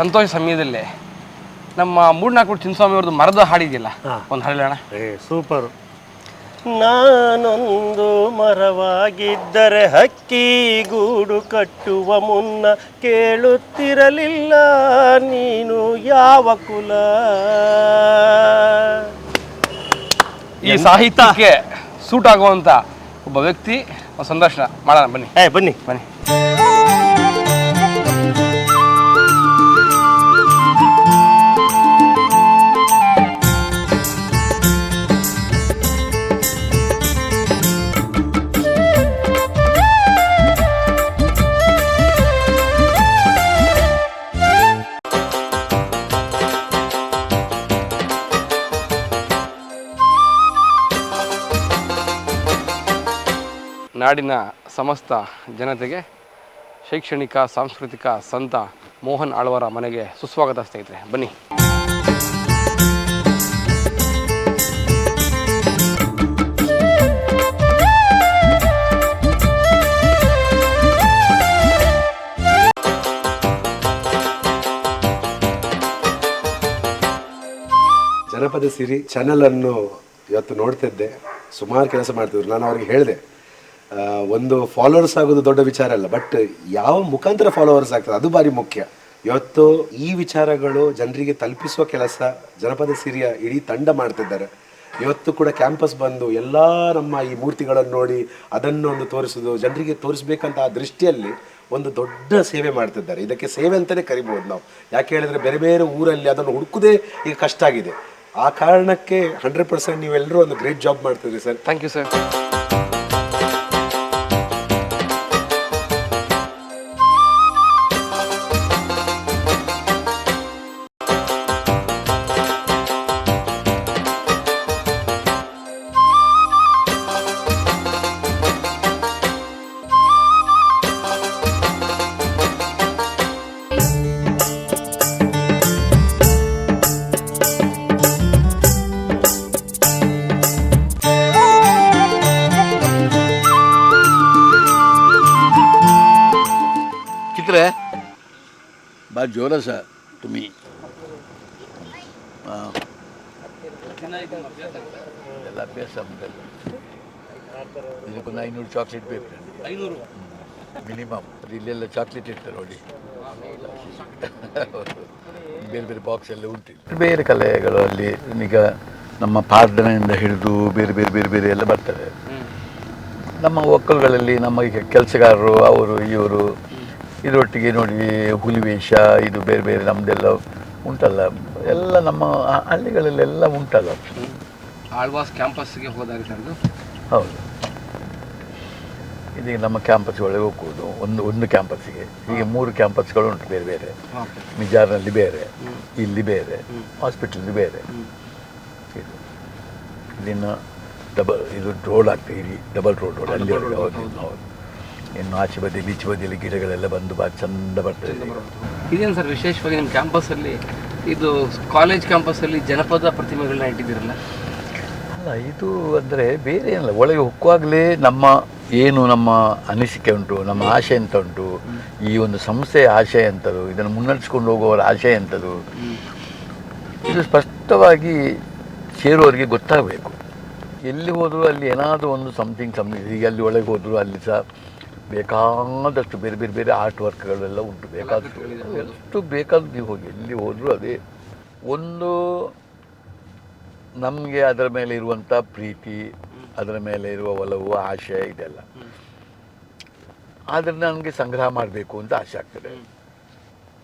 ಸಂತೋಷ ಸಮಯದಲ್ಲಿ ನಮ್ಮ ಮೂಡ್ನಾಲ್ಕು ಚಿನ್ನಸ್ವಾಮಿ ಅವ್ರದ್ದು ಮರದ ಹಾಡಿದೆಯಲ್ಲ? ಒಂದು ಹಾಡೋಣ ಏ ಸೂಪರ್. ನಾನೊಂದು ಮರವಾಗಿದ್ದರೆ ಹಕ್ಕಿ ಗೂಡು ಕಟ್ಟುವ ಮುನ್ನ ಕೇಳುತ್ತಿರಲಿಲ್ಲ ನೀನು ಯಾವ ಕುಲ? ಈ ಸಾಹಿತ್ಯಕ್ಕೆ ಸೂಟ್ ಆಗುವಂತ ಒಬ್ಬ ವ್ಯಕ್ತಿ ಒಂದು ಸಂದರ್ಶನ ಮಾಡೋಣ ಬನ್ನಿ. ಏ ಬನ್ನಿ. ಬನ್ನಿ. ನಾಡಿನ ಸಮಸ್ತ ಜನತೆಗೆ ಶೈಕ್ಷಣಿಕ, ಸಾಂಸ್ಕೃತಿಕ ಸಂತ ಮೋಹನ್ ಆಳ್ವರ ಮನೆಗೆ ಸುಸ್ವಾಗತ ಸ್ನೇಹಿತರೆ, ಬನ್ನಿ. ಜನಪದ ಸಿರಿ ಚಾನೆಲ್ ಅನ್ನು ಇವತ್ತು ನೋಡ್ತಿದ್ದೆ. ಸುಮಾರು ಕೆಲಸ ಮಾಡ್ತಿದ್ರು. ನಾನು ಅವ್ರಿಗೆ ಹೇಳಿದೆ ಒಂದು ಫಾಲೋವರ್ಸ್ ಆಗೋದು ದೊಡ್ಡ ವಿಚಾರ ಅಲ್ಲ ಬಟ್ ಯಾವ ಮುಖಾಂತರ ಫಾಲೋವರ್ಸ್ ಆಗ್ತದೆ ಅದು ಭಾರಿ ಮುಖ್ಯ. ಇವತ್ತು ಈ ವಿಚಾರಗಳು ಜನರಿಗೆ ತಲುಪಿಸುವ ಕೆಲಸ ಜನಪದ ಸಿರಿಯ ಇಡೀ ತಂಡ ಮಾಡ್ತಿದ್ದಾರೆ. ಇವತ್ತು ಕೂಡ ಕ್ಯಾಂಪಸ್ ಬಂದು ಎಲ್ಲ ನಮ್ಮ ಈ ಮೂರ್ತಿಗಳನ್ನು ನೋಡಿ ಅದನ್ನು ಒಂದು ತೋರಿಸೋದು, ಜನರಿಗೆ ತೋರಿಸ್ಬೇಕಂತ ಆ ದೃಷ್ಟಿಯಲ್ಲಿ ಒಂದು ದೊಡ್ಡ ಸೇವೆ ಮಾಡ್ತಿದ್ದಾರೆ. ಇದಕ್ಕೆ ಸೇವೆ ಅಂತಲೇ ಕರಿಬೋದು ನಾವು. ಯಾಕೆ ಹೇಳಿದ್ರೆ ಬೇರೆ ಬೇರೆ ಊರಲ್ಲಿ ಅದನ್ನು ಹುಡುಕುದೇ ಈಗ ಕಷ್ಟ ಆಗಿದೆ. ಆ ಕಾರಣಕ್ಕೆ ಹಂಡ್ರೆಡ್ ಪರ್ಸೆಂಟ್ ನೀವೆಲ್ಲರೂ ಒಂದು ಗ್ರೇಟ್ ಜಾಬ್ ಮಾಡ್ತಿದ್ರಿ ಸರ್. ಥ್ಯಾಂಕ್ ಯು ಸರ್ चित्र आहे बा जोरस आहे तुम्ही हा. ಎಲ್ಲ ಅಭ್ಯಾಸ ಮುಗಲ್ಲ ಇದಕ್ಕೊಂದು ಐನೂರು ಚಾಕ್ಲೇಟ್ ಬೇಕು ಐನೂರು ಮಿನಿಮಮ್ ಅದು ಇಲ್ಲೆಲ್ಲ ಚಾಕ್ಲೇಟ್ ಇರ್ತಾರೆ ನೋಡಿ ಬೇರೆ ಬೇರೆ ಬಾಕ್ಸ್ ಎಲ್ಲ ಉಂಟು ಬೇರೆ ಕಲೆಗಳು ಅಲ್ಲಿ ಈಗ ನಮ್ಮ ಪಾರ್ದನೆಯಿಂದ ಹಿಡಿದು ಬೇರೆ ಬೇರೆ ಬೇರೆ ಬೇರೆ ಎಲ್ಲ ಬರ್ತದೆ ನಮ್ಮ ಒಕ್ಕಲುಗಳಲ್ಲಿ ನಮ್ಮ ಈಗ ಕೆಲಸಗಾರರು ಅವರು ಇವರು ಇದರೊಟ್ಟಿಗೆ ನೋಡಿ ಹುಲಿ ವೇಷ ಇದು ಬೇರೆ ಬೇರೆ ನಮ್ಮದೆಲ್ಲ ಉಂಟಲ್ಲ. ಎಲ್ಲ ನಮ್ಮ ಹಳ್ಳಿಗಳಲ್ಲೆಲ್ಲ ಉಂಟಲ್ಲ. ಆಳ್ವಾಸ್ ಕ್ಯಾಂಪಸ್ಗೆ ಹೋದಾಗ ಹೌದು. ಇದೀಗ ನಮ್ಮ ಕ್ಯಾಂಪಸ್ ಒಳಗೆ ಹೋಗುವುದು ಒಂದು ಒಂದು ಕ್ಯಾಂಪಸ್ಸಿಗೆ ಹೀಗೆ ಮೂರು ಕ್ಯಾಂಪಸ್ಗಳು ಉಂಟು ಬೇರೆ ಬೇರೆ. ಮಿಜಾರ್ನಲ್ಲಿ ಬೇರೆ ಇಲ್ಲಿ ಬೇರೆ ಹಾಸ್ಪಿಟಲ್ದು ಬೇರೆ. ಇದು ಇದಿನ್ನು ಡಬಲ್ ಇದು ರೋಡ್ ಆಗ್ತದೆ ಇಡೀ ಡಬಲ್ ರೋಡ್ ರೋಡ್ ಅಲ್ಲಿ ಹೌದು. ಇನ್ನು ಆಚೆ ಬದಿ ಬೀಚ್ ಬದಿಯಲ್ಲಿ ಗಿಡಗಳೆಲ್ಲ ಬಂದು ಬಾ ಚಂದ ಬರ್ತದೆ. ಇದೇನು ಸರ್ ವಿಶೇಷವಾಗಿ ನಿಮ್ಮ ಕ್ಯಾಂಪಸಲ್ಲಿ? ಇದು ಕಾಲೇಜ್ ಕ್ಯಾಂಪಸಲ್ಲಿ ಜನಪದ ಪ್ರತಿಮೆಗಳನ್ನ ಇಟ್ಟಿದ್ದೀರಲ್ಲ? ಅಲ್ಲ ಇದು ಅಂದರೆ ಬೇರೆ ಏನಲ್ಲ ಒಳಗೆ ಹುಕ್ಕುವಾಗಲೇ ನಮ್ಮ ಏನು ನಮ್ಮ ಅನಿಸಿಕೆ ಉಂಟು ನಮ್ಮ ಆಶೆ ಅಂತ ಉಂಟು ಈ ಒಂದು ಸಂಸ್ಥೆಯ ಆಶಯ ಎಂಥದ್ದು ಇದನ್ನು ಮುನ್ನಡೆಸ್ಕೊಂಡು ಹೋಗುವವರ ಆಶಯ ಎಂಥದ್ದು ಇದು ಸ್ಪಷ್ಟವಾಗಿ ಸೇರುವವರಿಗೆ ಗೊತ್ತಾಗಬೇಕು. ಎಲ್ಲಿ ಹೋದರೂ ಅಲ್ಲಿ ಏನಾದರೂ ಒಂದು ಸಮಥಿಂಗ್ ಸಮಥಿಂಗ್ ಈಗ ಅಲ್ಲಿ ಒಳಗೆ ಹೋದರೂ ಅಲ್ಲಿ ಸಹ ಬೇಕಾದಷ್ಟು ಬೇರೆ ಬೇರೆ ಬೇರೆ ಆರ್ಟ್ ವರ್ಕ್ಗಳೆಲ್ಲ ಉಂಟು. ಬೇಕಾದಷ್ಟು ಎಷ್ಟು ಬೇಕಾದ ನೀವು ಹೋಗಿ ಎಲ್ಲಿ ಹೋದರೂ ಅದೇ ಒಂದು ನಮಗೆ ಅದರ ಮೇಲೆ ಇರುವಂಥ ಪ್ರೀತಿ ಅದರ ಮೇಲೆ ಇರುವ ಒಲವು ಆಶೆ ಇದೆಲ್ಲ. ಆದರೆ ನನಗೆ ಸಂಗ್ರಹ ಮಾಡಬೇಕು ಅಂತ ಆಸೆ ಆಗ್ತದೆ.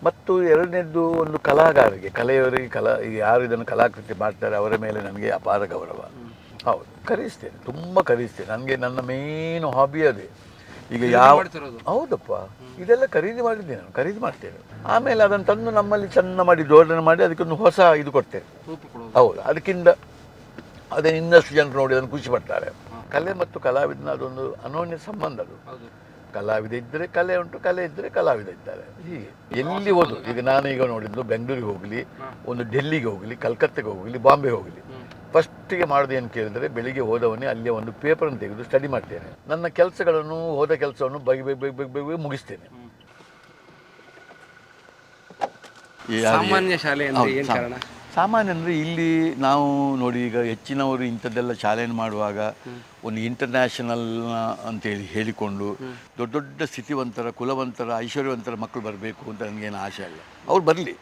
ಮತ್ತು ಎರಡನೇದ್ದು ಒಂದು ಕಲಾಗಾರರಿಗೆ ಕಲೆಯವರಿಗೆ ಕಲಾ ಯಾರು ಇದನ್ನು ಕಲಾಕೃತಿ ಮಾಡ್ತಾರೆ ಅವರ ಮೇಲೆ ನನಗೆ ಅಪಾರ ಗೌರವ. ಹೌದು ಕರೆಸ್ತೇನೆ ತುಂಬ ಕರೆಸ್ತೇನೆ ನನಗೆ ನನ್ನ ಮೇನ್ ಹಾಬಿ ಅದೇ. ಈಗ ಯಾವ? ಹೌದಪ್ಪ. ಇದೆಲ್ಲ ಖರೀದಿ ಮಾಡಿದ್ದೇನೆ ನಾನು ಖರೀದಿ ಮಾಡ್ತೇನೆ. ಆಮೇಲೆ ಅದನ್ನು ತಂದು ನಮ್ಮಲ್ಲಿ ಚೆನ್ನ ಮಾಡಿ ಜೋಡಣೆ ಮಾಡಿ ಅದಕ್ಕೊಂದು ಹೊಸ ಇದು ಕೊಡ್ತೇನೆ. ಹೌದು ಅದಕ್ಕಿಂತ ಅದೇ ಇನ್ನಷ್ಟು ಜನರು ನೋಡಿ ಅದನ್ನು ಖುಷಿ ಪಡ್ತಾರೆ. ಕಲೆ ಮತ್ತು ಕಲಾವಿದನ ಅದೊಂದು ಅನೋನ್ಯ ಸಂಬಂಧ ಅದು. ಕಲಾವಿದ ಇದ್ದರೆ ಕಲೆ ಉಂಟು ಕಲೆ ಇದ್ದರೆ ಕಲಾವಿದ ಇದ್ದಾರೆ. ಹೀಗೆ. ಎಲ್ಲಿ ಹೋದ್ರು ಈಗ ನಾನು ಈಗ ನೋಡಿದ್ದು ಬೆಂಗಳೂರಿಗೆ ಹೋಗಲಿ ಒಂದು ಡೆಲ್ಲಿಗೆ ಹೋಗಲಿ ಕಲ್ಕತ್ತೆಗೆ ಹೋಗಲಿ ಬಾಂಬೆ ಹೋಗಲಿ. ಫಸ್ಟಿಗೆ ಮಾಡೋದು ಏನು ಕೇಳಿದರೆ ಬೆಳಿಗ್ಗೆ ಹೋದವನೇ ಅಲ್ಲೇ ಒಂದು ಪೇಪರನ್ನು ತೆಗೆದು ಸ್ಟಡಿ ಮಾಡ್ತೇನೆ. ನನ್ನ ಕೆಲಸಗಳನ್ನು ಹೋದ ಕೆಲಸವನ್ನು ಬಗೆ ಬಗೆ ಬಗೆ ಬಗೆ ಬಗೆ ಮುಗಿಸ್ತೇನೆ. ಈ ಸಾಮಾನ್ಯ ಶಾಲೆ ಅಂದ್ರೆ ಹೌದು, ಕಾರಣ? ಸಾಮಾನ್ಯ ಅಂದರೆ ಇಲ್ಲಿ ನಾವು ನೋಡಿ ಈಗ ಹೆಚ್ಚಿನವರು ಇಂಥದ್ದೆಲ್ಲ ಶಾಲೆಯನ್ನು ಮಾಡುವಾಗ ಒಂದು ಇಂಟರ್ನ್ಯಾಷನಲ್ ಅಂತೇಳಿ ಹೇಳಿಕೊಂಡು ದೊಡ್ಡ ದೊಡ್ಡ ಸ್ಥಿತಿವಂತರ ಕುಲವಂತರ ಐಶ್ವರ್ಯವಂತರ ಮಕ್ಕಳು ಬರಬೇಕು ಅಂತ ನನಗೇನು ಆಸೆ ಇಲ್ಲ. ಅವ್ರು ಬರಲಿ.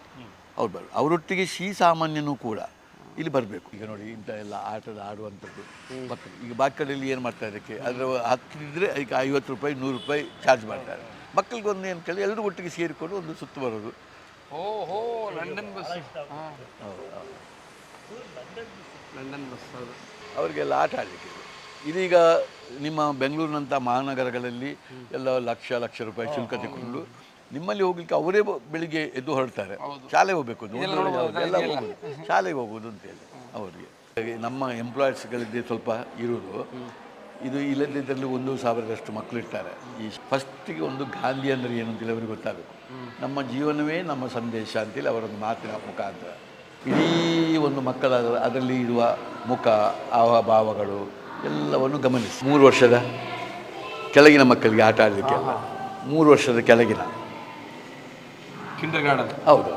ಅವ್ರು ಬರಲಿ ಅವರೊಟ್ಟಿಗೆ ಸಿ ಸಾಮಾನ್ಯನೂ ಕೂಡ ಇಲ್ಲಿ ಬರಬೇಕು. ಈಗ ನೋಡಿ ಇಂಥ ಎಲ್ಲ ಆಟದ ಆಡುವಂಥದ್ದು. ಮಕ್ಕಳು ಈಗ ಬಾಕಿ ಕಡೆಯಲ್ಲಿ ಏನು ಮಾಡ್ತಾರೆ ಅದಕ್ಕೆ? ಅದರ ಹತ್ತಿದ್ರೆ ಅದಕ್ಕೆ ಐವತ್ತು ರೂಪಾಯಿ ನೂರು ರೂಪಾಯಿ ಚಾರ್ಜ್ ಮಾಡ್ತಾರೆ. ಮಕ್ಕಳಿಗೆ ಒಂದು ಏನು ಕೇಳಿ ಎಲ್ಲರೂ ಒಟ್ಟಿಗೆ ಸೇರಿಕೊಂಡು ಒಂದು ಸುತ್ತು ಬರೋದು. ಓಹೋ ಲಂಡನ್ ಬಸ್. ಲಂಡನ್ ಬಸ್ ಅವರಿಗೆಲ್ಲ ಆಟ ಆಡಲಿಕ್ಕೆ ಇದೀಗ ನಿಮ್ಮ ಬೆಂಗಳೂರಿನಂಥ ಮಹಾನಗರಗಳಲ್ಲಿ ಎಲ್ಲ ಲಕ್ಷ ಲಕ್ಷ ರೂಪಾಯಿ ಶುಲ್ಕ ತಗೊಂಡು ನಿಮ್ಮಲ್ಲಿ ಹೋಗ್ಲಿಕ್ಕೆ ಅವರೇ ಬೆಳಿಗ್ಗೆ ಎದ್ದು ಹೊರಡ್ತಾರೆ. ಶಾಲೆ ಹೋಗ್ಬೇಕು? ಎಲ್ಲ ಹೋಗೋದು ಶಾಲೆಗೆ ಹೋಗೋದು ಅಂತೇಳಿ ಅವರಿಗೆ. ನಮ್ಮ ಎಂಪ್ಲಾಯೀಸ್ಗಳಿದ್ದೇ ಸ್ವಲ್ಪ ಇರೋದು ಇದು ಇಲ್ಲದಿದ್ದಲ್ಲಿ ಒಂದು ಸಾವಿರದಷ್ಟು ಮಕ್ಕಳು ಇರ್ತಾರೆ ಈ ಫಸ್ಟಿಗೆ ಒಂದು ಗಾಂಧಿ ಅಂದರೆ ಏನು ಅಂತೇಳಿ ಅವರಿಗೆ ಗೊತ್ತಾಗಬೇಕು. ನಮ್ಮ ಜೀವನವೇ ನಮ್ಮ ಸಂದೇಶ ಅಂತೇಳಿ ಅವರೊಂದು ಮಾತಿನ ಮುಖಾಂತರ. ಇಡೀ ಒಂದು ಮಕ್ಕಳ ಅದರಲ್ಲಿ ಇರುವ ಮುಖ ಹಾವಭಾವಗಳು ಎಲ್ಲವನ್ನು ಗಮನಿಸಿ. ಮೂರು ವರ್ಷದ ಕೆಳಗಿನ ಮಕ್ಕಳಿಗೆ ಆಟ ಆಡಲಿಕ್ಕೆ ಮೂರು ವರ್ಷದ ಕೆಳಗಿನ. ಕಿಂಡರ್ ಗಾರ್ಡನ್ ಹೌದು.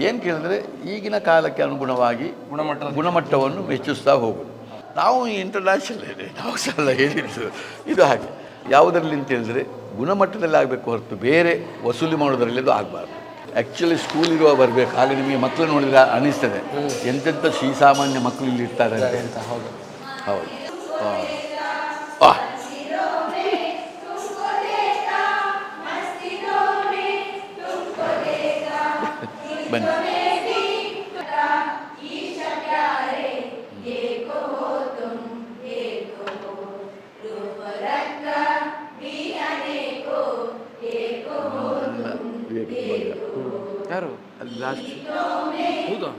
ಏನು ಕೇಳಿದ್ರೆ ಈಗಿನ ಕಾಲಕ್ಕೆ ಅನುಗುಣವಾಗಿ ಗುಣಮಟ್ಟ ಗುಣಮಟ್ಟವನ್ನು ಹೆಚ್ಚಿಸ್ತಾ ಹೋಗುದು. ನಾವು ಇಂಟರ್ನ್ಯಾಷನಲ್ ಇದೆ. ನಾವು ಸಲ ಹೇಳಿದ್ದು ಇದು ಹಾಗೆ. ಯಾವುದರಲ್ಲಿ ಅಂತ ಹೇಳಿದ್ರೆ ಗುಣಮಟ್ಟದಲ್ಲಿ ಆಗಬೇಕು ಹೊರತು ಬೇರೆ ವಸೂಲಿ ಮಾಡೋದರಲ್ಲಿ ಅದು ಆಗಬಾರ್ದು. ಆ್ಯಕ್ಚುಲಿ ಸ್ಕೂಲ್ ಇರುವ ಬರಬೇಕು. ಹಾಗೆ ನಿಮಗೆ ಮಕ್ಕಳು ನೋಡಿದ್ರೆ ಅನಿಸ್ತದೆ. ಎಂತೆಂಥ ಶ್ರೀಸಾಮಾನ್ಯ ಮಕ್ಕಳು ಇಲ್ಲಿ ಇರ್ತಾರೆ ಅಂತ. ಹೌದು. ಹೌದು. ಯಾರು ಲಾಸ್ಟ್ ಹೌದಾ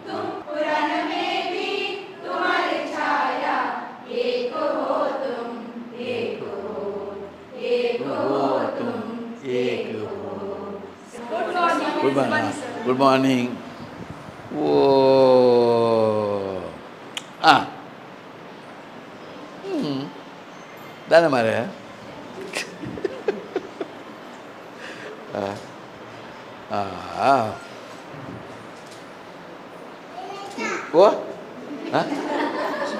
ಗುಡ್ ಮಾರ್ನಿಂಗ್ ಗುಡ್ ಮಾರ್ನಿಂಗ್ ಓ ಆ ಹ್ಞೂ ತಾನೆ ಮಾರೇ वो हाँ?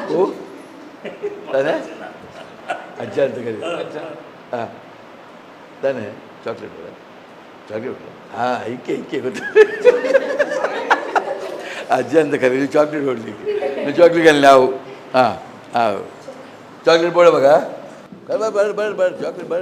वो तने अच्छा अंत करिए अच्छा. हाँ. तने चॉकलेट बोला. चॉकलेट बोला. हाँ इक्के इक्के होता. अच्छा अंत चॉकलेट बोल दी मैं चॉकलेट करने हाँ हाँ चॉकलेट बोला बगा कर बर बर बर चॉकलेट बर.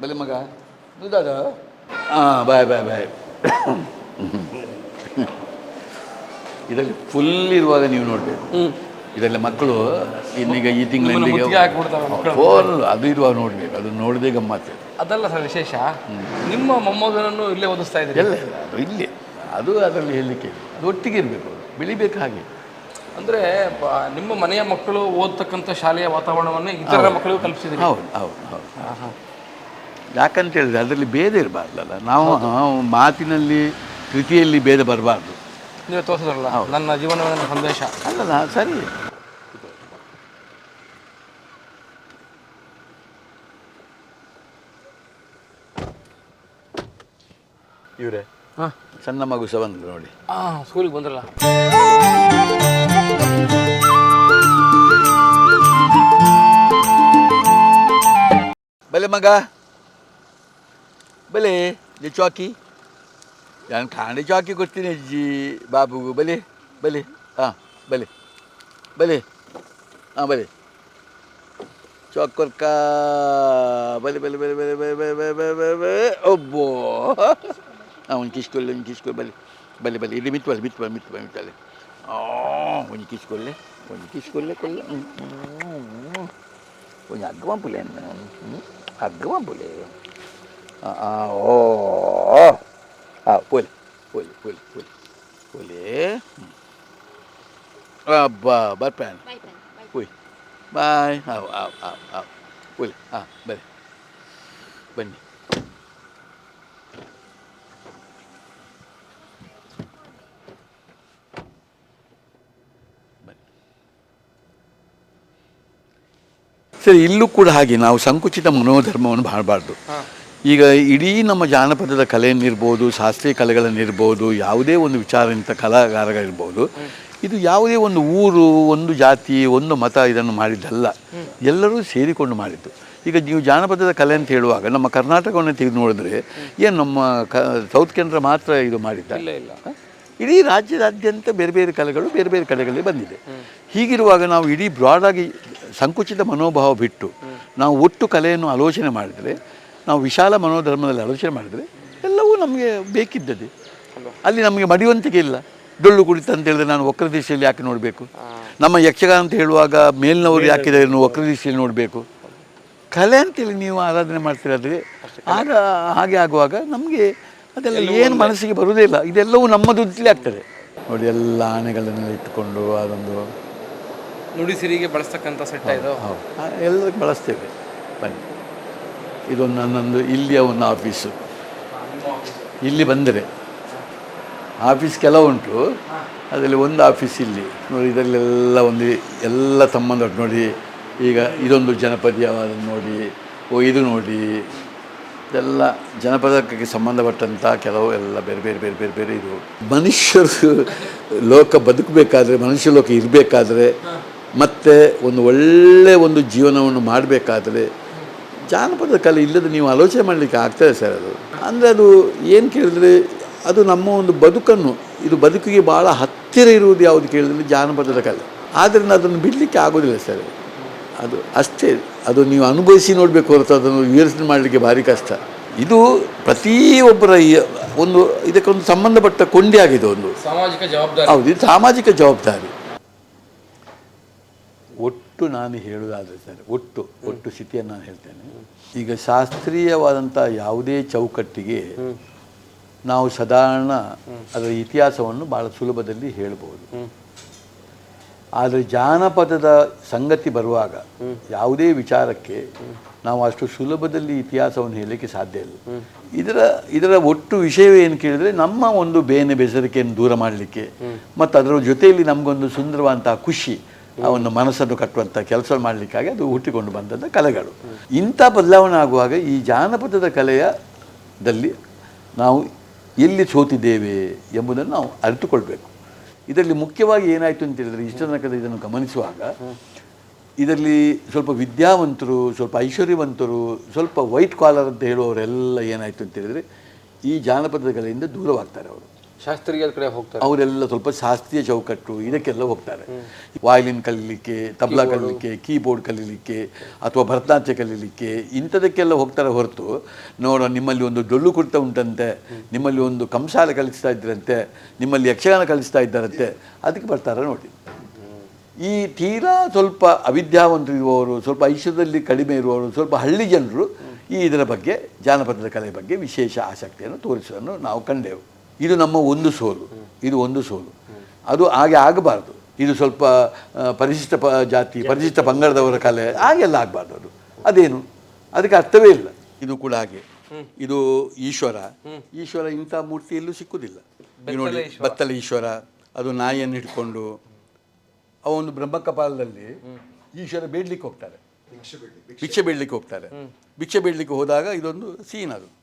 ಬಲೆ ಮಗ ದಾದ ಹಾಂ ಬಾಯ್ ಬಾಯ್ ಬಾಯ್ ಇದರಲ್ಲಿ ಫುಲ್ ಇರುವಾಗ ನೀವು ನೋಡಬೇಕು ಇದರಲ್ಲಿ ಮಕ್ಕಳು ಇನ್ನೀಗ ಈ ತಿಂಗಳಿಂದ ಫೋನ್ ಅದು ಇರುವಾಗ ನೋಡಬೇಕು ಅದು ನೋಡಿದೆ ಗಮ್ಮತ್ ಅದಲ್ಲ ಸರ್ ವಿಶೇಷ ನಿಮ್ಮ ಮೊಮ್ಮಗನನ್ನು ಇಲ್ಲೇ ಓದಿಸ್ತಾ ಇದ್ದೀರಿ ಎಲ್ಲ ಇಲ್ಲ ಅದು ಇಲ್ಲಿ ಅದು ಅದರಲ್ಲಿ ಹೇಳಲಿಕ್ಕೆ. ಅದು ಒಟ್ಟಿಗೆ ಇರಬೇಕು ಬೆಳಿಬೇಕು ಹಾಗೆ ಅಂದ್ರೆ ನಿಮ್ಮ ಮನೆಯ ಮಕ್ಕಳು ಓದ್ತಕ್ಕಂಥ ಶಾಲೆಯ ವಾತಾವರಣವನ್ನು ಇತರ ಮಕ್ಕಳಿಗೂ ಕಲ್ಪಿಸಿದ್ದೀರಿ ಹೌದು ಹೌದು ಹೌದು. ಯಾಕಂತ ಹೇಳಿದ್ರೆ ಅದರಲ್ಲಿ ಭೇದ ಇರಬಾರ್ದಲ್ಲ. ನಾವು ಮಾತಿನಲ್ಲಿ ಕೃತಿಯಲ್ಲಿ ಭೇದ ಬರಬಾರ್ದು. ನೀವು ತೋರಿಸಿದ್ರಲ್ಲ ನನ್ನ ಜೀವನದ ನನ್ನ ಸಂದೇಶ. ಅಲ್ಲಲ್ಲ ಸರಿ. ಇವರೇ ಹಾಂ. ಸಣ್ಣ ಮಗು ಸಹ ಬಂದ್ರು ನೋಡಿ. ಹಾಂ ಸ್ಕೂಲಿಗೆ ಬಂದ್ರಲ್ಲ. ಬಲೆ ಮಗ. ಬಲೆ ಇದು ಚಾಕಿ ನಾನು ಖಾಂಡೆ ಚಾಕಿ ಕೊಡ್ತೀನಿ ಅಜ್ಜಿ ಬಾಬುಗೂ ಬಲೆ ಬಲೆ ಹಾಂ ಬಲೆ ಬಲೆ ಹಾಂ ಬಲೆ ಚಾಕ್ ಕೊರ್ಕ ಬಲೆ ಬಲೆ ಬಲೆ ಬಲೆ ಬಲೆ ಬಲೆ ಬಲೆ ಬಲೆ ಬಲೆ ಬಲೆ ಒಬ್ಬೋ ಅವ್ನು ಕಿಸ್ಕೊಳ್ಳಿ ಅವ್ನು ಕಿಸ್ಕೊಳ್ಳಿ ಬಲೆ ಬಲೆ ಬಲೆ ಇಲ್ಲಿ ಮಿತ್ವಲ್ಲ ಮಿತ್ವ ಮಿತ್ವ ಮಿತ್ವಲ್ಲ ಒಂದು ಕಿಸ್ಕೊಳ್ಳೆ ಒಂದು ಕಿಸ್ಕೊಳ್ಳೆ ಕೊಲ್ಲ ಒಂದು ಅಗ್ಗವ ಪುಲೆ ಅಗ್ಗವ ಪುಲೆ ಆ, ಆ, ಓ ಹಾಂ ಪೋಲಿ ಪೋಲಿ ಪೋಲಿ ಪೋಲಿ ಪೋಲಿ ಅಬ್ಬಾ ಬರ್ಪ್ಯಾನ ಉಯ್ ಬಾಯ್ ಹಾವು ಆ ಹಾಂ ಹಾಂ ಪೋಲಿ ಹಾಂ ಬರ್ರಿ ಬನ್ನಿ ಸರಿ ಇಲ್ಲೂ ಕೂಡ ಹಾಗೆ ನಾವು ಸಂಕುಚಿತ ಮನೋಧರ್ಮವನ್ನು ಮಾಡಬಾರ್ದು ಈಗ ಇಡೀ ನಮ್ಮ ಜಾನಪದದ ಕಲೆಯನ್ನಿರ್ಬೋದು ಶಾಸ್ತ್ರೀಯ ಕಲೆಗಳನ್ನಿರ್ಬೋದು ಯಾವುದೇ ಒಂದು ವಿಚಾರನಿತ ಕಲಾಗಾರಗಳಿರ್ಬೋದು ಇದು ಯಾವುದೇ ಒಂದು ಊರು ಒಂದು ಜಾತಿ ಒಂದು ಮತ ಇದನ್ನು ಮಾಡಿದ್ದಲ್ಲ. ಎಲ್ಲರೂ ಸೇರಿಕೊಂಡು ಮಾಡಿದ್ದು. ಈಗ ನೀವು ಜಾನಪದದ ಕಲೆ ಅಂತ ಹೇಳುವಾಗ ನಮ್ಮ ಕರ್ನಾಟಕವನ್ನು ತೆಗೆದು ನೋಡಿದ್ರೆ ಏನು ನಮ್ಮ ಕ ಸೌತ್ ಕೇಂದ್ರ ಮಾತ್ರ ಇದು ಮಾಡಿದ್ದ? ಇಡೀ ರಾಜ್ಯದಾದ್ಯಂತ ಬೇರೆ ಬೇರೆ ಕಲೆಗಳು ಬೇರೆ ಬೇರೆ ಕಡೆಗಳಲ್ಲಿ ಬಂದಿದೆ. ಹೀಗಿರುವಾಗ ನಾವು ಇಡೀ ಬ್ರಾಡಾಗಿ ಸಂಕುಚಿತ ಮನೋಭಾವ ಬಿಟ್ಟು ನಾವು ಒಟ್ಟು ಕಲೆಯನ್ನು ಆಲೋಚನೆ ಮಾಡಿದರೆ ನಾವು ವಿಶಾಲ ಮನೋಧರ್ಮದಲ್ಲಿ ಆಲೋಚನೆ ಮಾಡಿದರೆ ಎಲ್ಲವೂ ನಮಗೆ ಬೇಕಿದ್ದದೆ ಅಲ್ಲಿ ನಮಗೆ ಮಡಿವಂತಿಕೆ ಇಲ್ಲ. ಡೊಳ್ಳು ಕುಡಿತ ಅಂತ ಹೇಳಿದ್ರೆ ನಾನು ವಕ್ರ ದಿಶೆಯಲ್ಲಿ ಯಾಕೆ ನೋಡಬೇಕು? ನಮ್ಮ ಯಕ್ಷಗಾನ ಅಂತ ಹೇಳುವಾಗ ಮೇಲಿನವರು ಯಾಕಿದೆ ವಕ್ರ ದಿಶೆಯಲ್ಲಿ ನೋಡಬೇಕು. ಕಲೆ ಅಂತೇಳಿ ನೀವು ಆರಾಧನೆ ಮಾಡ್ತೀರಾದರೆ ಆಗ ಹಾಗೆ ಆಗುವಾಗ ನಮಗೆ ಅದೆಲ್ಲ ಏನು ಮನಸ್ಸಿಗೆ ಬರುವುದೇ ಇಲ್ಲ. ಇದೆಲ್ಲವೂ ನಮ್ಮ ದುಡ್ಡಲ್ಲಿ ಆಗ್ತದೆ. ನೋಡಿ ಎಲ್ಲ ಆನೆಗಳನ್ನೆಲ್ಲ ಇಟ್ಟುಕೊಂಡು ಅದೊಂದು ನುಡಿಸಿರಿಗೆ ಬಳಸ್ತಕ್ಕಂಥ ಸೆಟ್ ಇದು? ಹೌದು. ಎಲ್ಲದಕ್ಕೆ ಬಳಸ್ತೇವೆ. ಬನ್ನಿ. ಇದೊಂದು ನನ್ನೊಂದು ಇಲ್ಲಿಯ ಒಂದು ಆಫೀಸು. ಇಲ್ಲಿ ಬಂದರೆ. ಆಫೀಸ್ ಕೆಲವು ಉಂಟು. ಅದರಲ್ಲಿ ಒಂದು ಆಫೀಸ್ ಇಲ್ಲಿ. ನೋಡಿ, ಇದರಲ್ಲೆಲ್ಲ ಒಂದು ಎಲ್ಲ ಸಂಬಂಧ ನೋಡಿ, ಈಗ ಇದೊಂದು ಜನಪದೀಯವಾದ ನೋಡಿ, ಓ, ಇದು ನೋಡಿ. ಇದೆಲ್ಲ ಜನಪದಕ್ಕೆ ಸಂಬಂಧಪಟ್ಟಂಥ ಕೆಲವು ಎಲ್ಲ ಬೇರೆ ಬೇರೆ ಬೇರೆ ಬೇರೆ ಬೇರೆ ಇದು. ಮನುಷ್ಯರು ಲೋಕ ಬದುಕಬೇಕಾದ್ರೆ, ಮನುಷ್ಯ ಲೋಕ ಇರಬೇಕಾದ್ರೆ, ಮತ್ತು ಒಂದು ಒಳ್ಳೆಯ ಒಂದು ಜೀವನವನ್ನು ಮಾಡಬೇಕಾದ್ರೆ ಜಾನಪದ ಕಲೆ ಇಲ್ಲದೆ ನೀವು ಆಲೋಚನೆ ಮಾಡಲಿಕ್ಕೆ ಆಗ್ತದೆ ಸರ್ ಅದು. ಅಂದರೆ ಅದು ಏನು ಕೇಳಿದ್ರೆ ಅದು ನಮ್ಮ ಒಂದು ಬದುಕನ್ನು ಇದು ಬದುಕಿಗೆ ಭಾಳ ಹತ್ತಿರ ಇರುವುದು ಯಾವುದು ಕೇಳಿದ್ರೆ ಜಾನಪದದ ಕಲೆ. ಆದ್ದರಿಂದ ಅದನ್ನು ಬಿಡಲಿಕ್ಕೆ ಆಗೋದಿಲ್ಲ ಸರ್. ಅದು ಅಷ್ಟೇ ಅದು ನೀವು ಅನುಭವಿಸಿ ನೋಡಬೇಕು ಹೊರತು ಅದನ್ನು ವಿವರಿಸಣೆ ಮಾಡಲಿಕ್ಕೆ ಭಾರಿ ಕಷ್ಟ. ಇದು ಪ್ರತಿಯೊಬ್ಬರ ಒಂದು ಇದಕ್ಕೊಂದು ಸಂಬಂಧಪಟ್ಟ ಕೊಂಡಿ ಆಗಿದೆ ಒಂದು. ಸಾಮಾಜಿಕ ಜವಾಬ್ದಾರಿ. ಹೌದು ಇದು ಸಾಮಾಜಿಕ ಜವಾಬ್ದಾರಿ. ಒಟ್ಟು ನಾನು ಹೇಳುವುದಾದರೆ ಸರ್, ಒಟ್ಟು ಒಟ್ಟು ಸ್ಥಿತಿಯನ್ನು ನಾನು ಹೇಳ್ತೇನೆ. ಈಗ ಶಾಸ್ತ್ರೀಯವಾದಂಥ ಯಾವುದೇ ಚೌಕಟ್ಟಿಗೆ ನಾವು ಸಾಧಾರಣ ಅದರ ಇತಿಹಾಸವನ್ನು ಭಾಳ ಸುಲಭದಲ್ಲಿ ಹೇಳ್ಬೋದು. ಆದರೆ ಜಾನಪದದ ಸಂಗತಿ ಬರುವಾಗ ಯಾವುದೇ ವಿಚಾರಕ್ಕೆ ನಾವು ಅಷ್ಟು ಸುಲಭದಲ್ಲಿ ಇತಿಹಾಸವನ್ನು ಹೇಳಲಿಕ್ಕೆ ಸಾಧ್ಯ ಇಲ್ಲ. ಇದರ ಇದರ ಒಟ್ಟು ವಿಷಯವೇನು ಕೇಳಿದರೆ ನಮ್ಮ ಒಂದು ಬೇನೆ ಬೆಸರಿಕೆಯನ್ನು ದೂರ ಮಾಡಲಿಕ್ಕೆ ಮತ್ತು ಅದರ ಜೊತೆಯಲ್ಲಿ ನಮಗೊಂದು ಸುಂದರವಾದಂತಹ ಖುಷಿ ಒಂದು ಮನಸ್ಸನ್ನು ಕಟ್ಟುವಂಥ ಕೆಲಸ ಮಾಡಲಿಕ್ಕಾಗಿ ಅದು ಹುಟ್ಟಿಕೊಂಡು ಬಂದಂಥ ಕಲೆಗಳು. ಇಂಥ ಬದಲಾವಣೆ ಆಗುವಾಗ ಈ ಜಾನಪದದ ಕಲೆಯದಲ್ಲಿ ನಾವು ಎಲ್ಲಿ ಸೋತಿದ್ದೇವೆ ಎಂಬುದನ್ನು ನಾವು ಅರಿತುಕೊಳ್ಬೇಕು. ಇದರಲ್ಲಿ ಮುಖ್ಯವಾಗಿ ಏನಾಯಿತು ಅಂತ ಹೇಳಿದರೆ ಇಷ್ಟ ತನಕ ಇದನ್ನು ಗಮನಿಸುವಾಗ ಇದರಲ್ಲಿ ಸ್ವಲ್ಪ ವಿದ್ಯಾವಂತರು, ಸ್ವಲ್ಪ ಐಶ್ವರ್ಯವಂತರು, ಸ್ವಲ್ಪ ವೈಟ್ ಕಾಲರ್ ಅಂತ ಹೇಳುವವರೆಲ್ಲ ಏನಾಯಿತು ಅಂತ ಹೇಳಿದರೆ ಈ ಜಾನಪದದ ಕಲೆಯಿಂದ ದೂರವಾಗ್ತಾರೆ ಅವರು. ಶಾಸ್ತ್ರೀಯ ಕಡೆ ಹೋಗ್ತಾರೆ. ಅವರೆಲ್ಲ ಸ್ವಲ್ಪ ಶಾಸ್ತ್ರೀಯ ಚೌಕಟ್ಟು ಇದಕ್ಕೆಲ್ಲ ಹೋಗ್ತಾರೆ. ವಾಯ್ಲಿನ್ ಕಲೀಲಿಕ್ಕೆ ತಬ್ಲಾ ಕಲೀಲಿಕ್ಕೆ ಕೀಬೋರ್ಡ್ ಕಲೀಲಿಕ್ಕೆ ಅಥವಾ ಭರತನಾಟ್ಯ ಕಲೀಲಿಕ್ಕೆ ಇಂಥದಕ್ಕೆಲ್ಲ ಹೋಗ್ತಾರೆ ಹೊರತು ನೋಡೋ ನಿಮ್ಮಲ್ಲಿ ಒಂದು ಡೊಳ್ಳು ಕುರ್ತ ಉಂಟಂತೆ ನಿಮ್ಮಲ್ಲಿ ಒಂದು ಕಂಸಾಲ ಕಲಿಸ್ತಾ ಇದ್ದರಂತೆ ನಿಮ್ಮಲ್ಲಿ ಯಕ್ಷಗಾನ ಕಲಿಸ್ತಾ ಇದ್ದಾರಂತೆ ಅದಕ್ಕೆ ಬರ್ತಾರೆ ನೋಡಿ. ಈ ತೀರಾ ಸ್ವಲ್ಪ ಅವಿದ್ಯಾವಂತರು ಇರುವವರು ಸ್ವಲ್ಪ ಐಶ್ವರ್ಯದಲ್ಲಿ ಕಡಿಮೆ ಇರುವವರು ಸ್ವಲ್ಪ ಹಳ್ಳಿ ಜನರು ಈ ಇದರ ಬಗ್ಗೆ ಜಾನಪದ ಕಲೆ ಬಗ್ಗೆ ವಿಶೇಷ ಆಸಕ್ತಿಯನ್ನು ತೋರಿಸುವುದನ್ನು ನಾವು ಕಂಡೆವು. ಇದು ನಮ್ಮ ಒಂದು ಸೋಲು. ಇದು ಒಂದು ಸೋಲು. ಅದು ಹಾಗೆ ಆಗಬಾರ್ದು. ಇದು ಸ್ವಲ್ಪ ಪರಿಶಿಷ್ಟ ಪ ಜಾತಿ ಪರಿಶಿಷ್ಟ ಪಂಗಡದವರ ಕಲೆ ಹಾಗೆಲ್ಲ ಆಗಬಾರ್ದು ಅದು. ಅದೇನು? ಅದಕ್ಕೆ ಅರ್ಥವೇ ಇಲ್ಲ. ಇದು ಕೂಡ ಹಾಗೆ. ಇದು ಈಶ್ವರ. ಈಶ್ವರ ಇಂಥ ಮೂರ್ತಿಯಲ್ಲೂ ಸಿಕ್ಕುವುದಿಲ್ಲ ನೋಡಿ ಬತ್ತಲ ಈಶ್ವರ. ಅದು ನಾಯಿಯನ್ನು ಹಿಡ್ಕೊಂಡು ಅವನು ಒಂದು ಬ್ರಹ್ಮಕಪಾಲದಲ್ಲಿ ಈಶ್ವರ ಬೇಡ್ಲಿಕ್ಕೆ ಹೋಗ್ತಾರೆ. ಭಿಕ್ಷೆ ಬೇಡಲಿಕ್ಕೆ. ಹೋಗ್ತಾರೆ. ಭಿಕ್ಷೆ ಬೇಡಲಿಕ್ಕೆ ಹೋದಾಗ ಇದೊಂದು ಸೀನ್ ಅದು.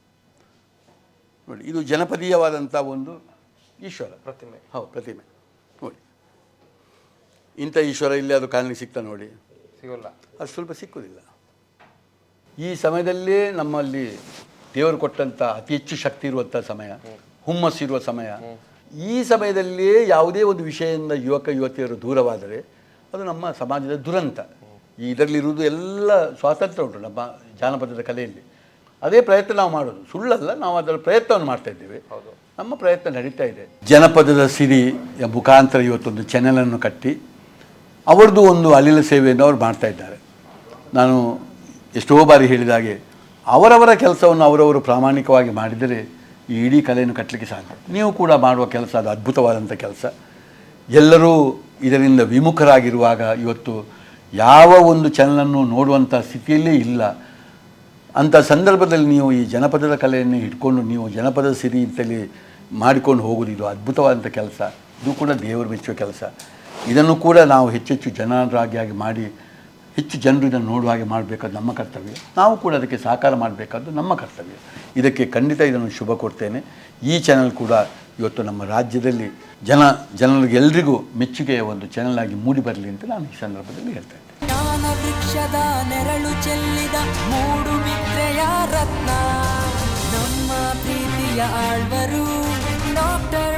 ನೋಡಿ ಇದು ಜನಪದೀಯವಾದಂಥ ಒಂದು ಈಶ್ವರ. ಪ್ರತಿಮೆ. ಹೌದು ಪ್ರತಿಮೆ. ನೋಡಿ. ಇಂಥ ಈಶ್ವರ ಇಲ್ಲಿ ಅದು ಕಾಣಲಿಕ್ಕೆ ಸಿಗ್ತಾ ನೋಡಿ. ಸಿಗೋಲ್ಲ. ಅದು ಸ್ವಲ್ಪ ಸಿಕ್ಕುವುದಿಲ್ಲ ಈ ಸಮಯದಲ್ಲೇ ನಮ್ಮಲ್ಲಿ ದೇವರು ಕೊಟ್ಟಂಥ ಅತಿ ಹೆಚ್ಚು ಶಕ್ತಿ ಇರುವಂಥ ಸಮಯ ಹುಮ್ಮಸ್ಸಿರುವ ಸಮಯ. ಈ ಸಮಯದಲ್ಲಿ ಯಾವುದೇ ಒಂದು ವಿಷಯದಿಂದ ಯುವಕ ಯುವತಿಯರು ದೂರವಾದರೆ ಅದು ನಮ್ಮ ಸಮಾಜದ ದುರಂತ. ಇದರಲ್ಲಿರುವುದು ಎಲ್ಲ ಸ್ವಾತಂತ್ರ್ಯ ಉಂಟು ನಮ್ಮ ಜಾನಪದದ ಕಲೆಯಲ್ಲಿ. ಅದೇ ಪ್ರಯತ್ನ ನಾವು ಮಾಡೋದು. ಸುಳ್ಳಲ್ಲ ನಾವು ಅದರ ಪ್ರಯತ್ನವನ್ನು ಮಾಡ್ತಾ ಇದ್ದೇವೆ. ನಮ್ಮ ಪ್ರಯತ್ನ ನಡೀತಾ ಇದೆ. ಜನಪದದ ಸಿರಿ ಮುಖಾಂತರ ಇವತ್ತೊಂದು ಚಾನೆಲನ್ನು ಕಟ್ಟಿ ಅವರದ್ದು ಒಂದು ಅಲಿಲ ಸೇವೆಯನ್ನು ಅವರು ಮಾಡ್ತಾ ಇದ್ದಾರೆ. ನಾನು ಎಷ್ಟೋ ಬಾರಿ ಹೇಳಿದ ಹಾಗೆ ಅವರವರ ಕೆಲಸವನ್ನು ಅವರವರು ಪ್ರಾಮಾಣಿಕವಾಗಿ ಮಾಡಿದರೆ ಈ ಇಡೀ ಕಲೆಯನ್ನು ಕಟ್ಟಲಿಕ್ಕೆ ಸಾಧ್ಯ. ನೀವು ಕೂಡ ಮಾಡುವ ಕೆಲಸ ಅದು ಅದ್ಭುತವಾದಂಥ ಕೆಲಸ. ಎಲ್ಲರೂ ಇದರಿಂದ ವಿಮುಖರಾಗಿರುವಾಗ ಇವತ್ತು ಯಾವ ಒಂದು ಚಾನಲನ್ನು ನೋಡುವಂಥ ಸ್ಥಿತಿಯಲ್ಲೇ ಇಲ್ಲ. ಅಂಥ ಸಂದರ್ಭದಲ್ಲಿ ನೀವು ಈ ಜನಪದದ ಕಲೆಯನ್ನು ಇಟ್ಕೊಂಡು ನೀವು ಜನಪದ ಸಿರಿ ಅಂತೇಳಿ ಮಾಡಿಕೊಂಡು ಹೋಗೋದು ಇದು ಅದ್ಭುತವಾದಂಥ ಕೆಲಸ. ಇದು ಕೂಡ ದೇವರು ಮೆಚ್ಚುವ ಕೆಲಸ. ಇದನ್ನು ಕೂಡ ನಾವು ಹೆಚ್ಚೆಚ್ಚು ಜನರಾಗಿಯಾಗಿ ಮಾಡಿ ಹೆಚ್ಚು ಜನರು ಇದನ್ನು ನೋಡುವ ಹಾಗೆ ಮಾಡಬೇಕಾದ ನಮ್ಮ ಕರ್ತವ್ಯ. ನಾವು ಕೂಡ ಅದಕ್ಕೆ ಸಹಕಾರ ಮಾಡಬೇಕಾದ್ದು ನಮ್ಮ ಕರ್ತವ್ಯ. ಇದಕ್ಕೆ ಖಂಡಿತ ಇದನ್ನು ಶುಭ ಕೊಡ್ತೇನೆ ಈ ಚಾನಲ್ ಕೂಡ ಇವತ್ತು ನಮ್ಮ ರಾಜ್ಯದಲ್ಲಿ ಜನ ಜನರಿಗೆಲ್ಲರಿಗೂ ಮೆಚ್ಚುಗೆಯ ಒಂದು ಚಾನಲ್ ಆಗಿ ಮೂಡಿ ಬರಲಿ ಅಂತ ನಾನು ಈ ಸಂದರ್ಭದಲ್ಲಿ ಹೇಳ್ತೇನೆ. ಜ್ಞಾನ ವೃಕ್ಷದ ನೆರಳು ಚೆಲ್ಲಿದ ಮೂಡು ಮಿತ್ರೆಯ ರತ್ನ. ನಮ್ಮ ಪ್ರೀತಿಯ ಆಳ್ವರು ಡಾಕ್ಟರ್